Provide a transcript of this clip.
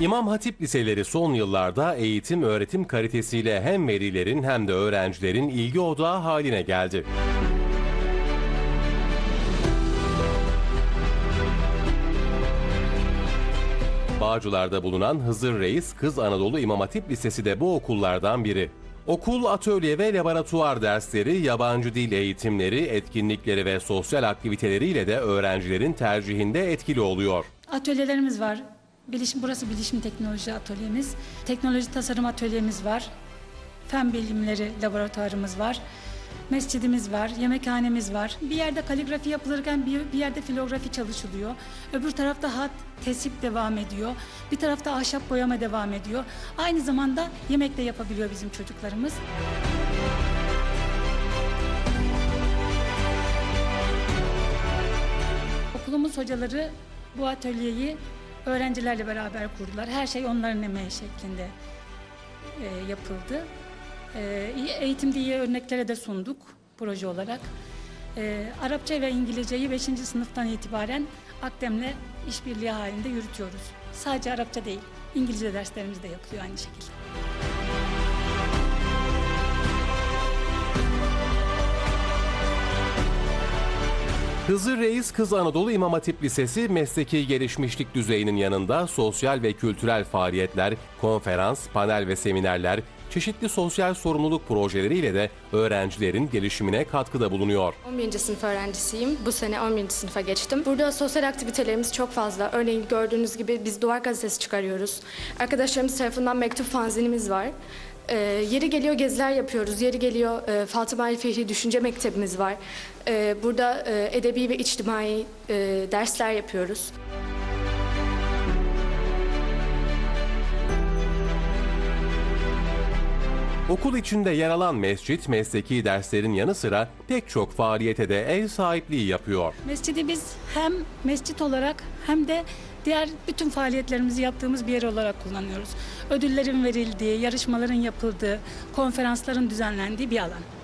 İmam Hatip liseleri son yıllarda eğitim öğretim kalitesiyle hem velilerin hem de öğrencilerin ilgi odağı haline geldi. Bağcılar'da bulunan Hızır Reis Kız Anadolu İmam Hatip Lisesi de bu okullardan biri. Okul, atölye ve laboratuvar dersleri, yabancı dil eğitimleri, etkinlikleri ve sosyal aktiviteleriyle de öğrencilerin tercihinde etkili oluyor. Atölyelerimiz var. Bilişim, burası bilişim teknoloji atölyemiz. Teknoloji tasarım atölyemiz var. Fen bilimleri laboratuvarımız var. Mescidimiz var, yemekhanemiz var. Bir yerde kaligrafi yapılırken bir, bir yerde filografi çalışılıyor. Öbür tarafta hat, tesip devam ediyor. Bir tarafta ahşap boyama devam ediyor. Aynı zamanda yemek de yapabiliyor bizim çocuklarımız. Okulumuz hocaları bu atölyeyi öğrencilerle beraber kurdular. Her şey onların emeği şeklinde e, yapıldı. E, eğitimde iyi örneklere de sunduk proje olarak. E, Arapça ve İngilizceyi 5. sınıftan itibaren Akdem'le işbirliği halinde yürütüyoruz. Sadece Arapça değil, İngilizce derslerimiz de yapılıyor aynı şekilde. Hızır Reis Kız Anadolu İmam Hatip Lisesi mesleki gelişmişlik düzeyinin yanında sosyal ve kültürel faaliyetler, konferans, panel ve seminerler, çeşitli sosyal sorumluluk projeleriyle de öğrencilerin gelişimine katkıda bulunuyor. 11. sınıf öğrencisiyim. Bu sene 11. sınıfa geçtim. Burada sosyal aktivitelerimiz çok fazla. Örneğin gördüğünüz gibi biz duvar gazetesi çıkarıyoruz. Arkadaşlarımız tarafından mektup fanzinimiz var. Ee, yeri geliyor geziler yapıyoruz. Yeri geliyor e, Fatıma El Fihri Düşünce Mektebimiz var. Ee, burada e, edebi ve içtimai e, dersler yapıyoruz. Okul içinde yer alan mescit mesleki derslerin yanı sıra pek çok faaliyete de ev sahipliği yapıyor. Mescidi biz hem mescit olarak hem de diğer bütün faaliyetlerimizi yaptığımız bir yer olarak kullanıyoruz. Ödüllerin verildiği, yarışmaların yapıldığı, konferansların düzenlendiği bir alan.